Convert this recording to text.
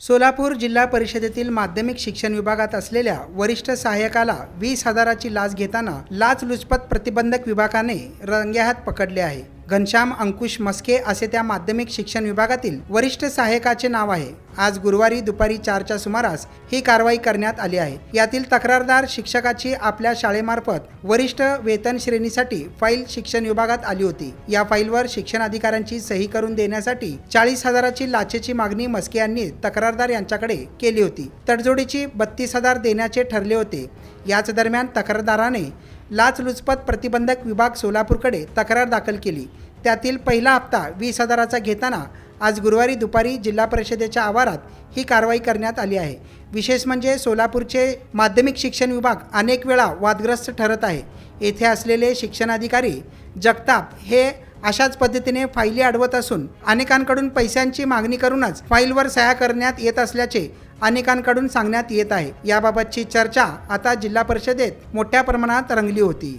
सोलापूर जिल्हा परिषदेतील माध्यमिक शिक्षण विभागात असलेल्या वरिष्ठ सहाय्यकाला वीस हजाराची लाच घेताना लाचलुचपत प्रतिबंधक विभागाने रंगेहात पकडले आहे. घनश्याम अंकुश मस्के असे त्या माध्यमिक शिक्षण विभागातील वरिष्ठ सहायकाचे नाव आहे. आज गुरुवारी दुपारी चारच्या सुमारास ही कारवाई करण्यात आली आहे. यातील तक्रारदार शिक्षकाची आपल्या शाळेमार्फत वरिष्ठ वेतन श्रेणीसाठी फाईल शिक्षण विभागात आली होती. या फाईलवर शिक्षण अधिकाऱ्यांची सही करून देण्यासाठी चाळीस हजाराची लाचेची मागणी मस्के यांनी तक्रारदार यांच्याकडे केली होती. तडजोडीची बत्तीस हजार देण्याचे ठरले होते. याच दरम्यान तक्रारदाराने लाचलुचपत प्रतिबंधक विभाग सोलापूरकडे तक्रार दाखल केली. त्यातील पहिला हप्ता वीस हजाराचा घेताना आज गुरुवारी दुपारी जिल्हा परिषदेच्या आवारात ही कारवाई करण्यात आली आहे. विशेष म्हणजे सोलापूरचे माध्यमिक शिक्षण विभाग अनेक वेळा वादग्रस्त ठरत आहे. येथे असलेले शिक्षणाधिकारी जगताप हे अशाच पद्धतीने फाईली अडवत असून अनेकांकडून पैशांची मागणी करूनच फाईलवर सह्या करण्यात येत असल्याचे अनेकांकडून सांगण्यात येत आहे. याबाबतची चर्चा आता जिल्हा परिषदेत मोठ्या प्रमाणात रंगली होती.